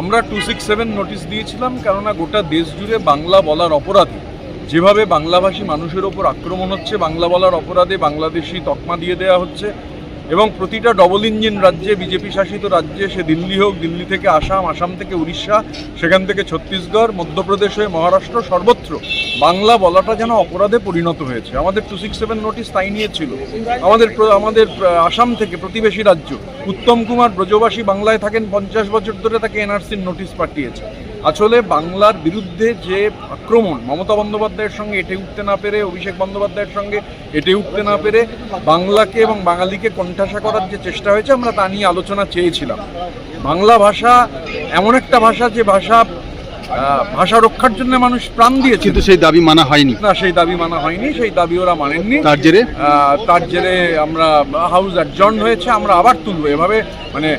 আমরা two six seven notice দিয়েছিলাম, কেননা গোটা দেশ জুড়ে বাংলা বলার অপরাধে। যেভাবে বাংলাভাষী মানুষের ওপর আক্রমণ হচ্ছে, বাংলা বলার অপরাধে বাংলাদেশি তকমা দিয়ে দেওয়া হচ্ছে এবং প্রতিটা ডবল ইঞ্জিন রাজ্যে বিজেপি শাসিত রাজ্যে, সে দিল্লি হোক, দিল্লি থেকে আসাম আসাম থেকে উড়িষ্যা, সেখান থেকে ছত্তিশগড়, মধ্যপ্রদেশ হয়ে মহারাষ্ট্র, সর্বত্র বাংলা বলাটা যেন অপরাধে পরিণত হয়েছে। আমাদের টু সিক্স সেভেন নোটিশ তাই নিয়েছিল। আমাদের আমাদের আসাম থেকে প্রতিবেশী রাজ্য, উত্তম কুমার ব্রজবাসী বাংলায় থাকেন পঞ্চাশ বছর ধরে তাকে এনআরসির নোটিশ পাঠিয়েছে। আসলে বাংলার বিরুদ্ধে যে আক্রমণ মমতা বন্দ্যোপাধ্যায়ের সঙ্গে এটে উঠতে না পেরে অভিষেক বন্দ্যোপাধ্যায়ের সঙ্গে এটে উঠতে না পেরে বাংলাকে এবং বাঙালিকে কণ্ঠাসা করার যে চেষ্টা হয়েছে আমরা তা নিয়ে আলোচনা চেয়েছিলাম। বাংলা ভাষা এমন একটা ভাষা যে ভাষা ভাষা রক্ষার জন্য মানুষ প্রাণ দিয়েছে। কিন্তু সেই দাবি মানা হয়নি। না সেই দাবি মানা হয়নি সেই দাবি ওরা মানেননি। তার জেরে? তার জেরে আমরা হাউস অ্যাডজর্ন হয়েছে আমরা আবার তুলবো। এভাবে মানে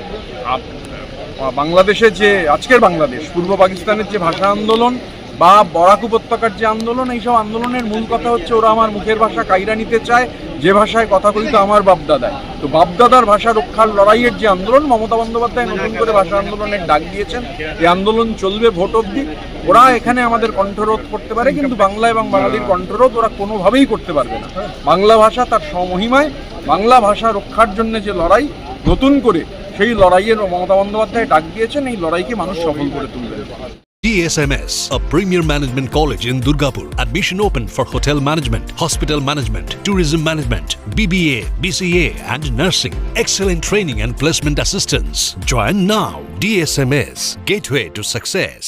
বাংলাদেশে যে, আজকের বাংলাদেশ, পূর্ব পাকিস্তানের যে ভাষা আন্দোলন বা বরাক উপত্যকার যে আন্দোলন, এইসব আন্দোলনের মূল কথা হচ্ছে ওরা আমার মুখের ভাষা কাইরা নিতে চায়, যে ভাষায় কথা বলি তো আমার বাপদাদায় তো বাপদাদার ভাষা রক্ষার লড়াইয়ের যে আন্দোলন, মমতা বন্দ্যোপাধ্যায় নতুন করে ভাষা আন্দোলনের ডাক দিয়েছেন, এই আন্দোলন চলবে ভোট অবধি। ওরা এখানে আমাদের কণ্ঠরোধ করতে পারে, কিন্তু বাংলা এবং বাঙালির কণ্ঠরোধ ওরা কোনোভাবেই করতে পারবে না। বাংলা ভাষা তার স্বমহিমায়, বাংলা ভাষা রক্ষার জন্য যে লড়াই, নতুন করে সেই লড়াইয়ের মমতা বন্দ্যোপাধ্যায় ডাক দিয়েছেন এই লড়াইকে মানুষ সফল করে তুলবে DSMS, a premier management college in Durgapur. Admission open for hotel management, hospital management, tourism management, BBA, BCA, and nursing. Excellent training and placement assistance. Join now. DSMS, gateway to success.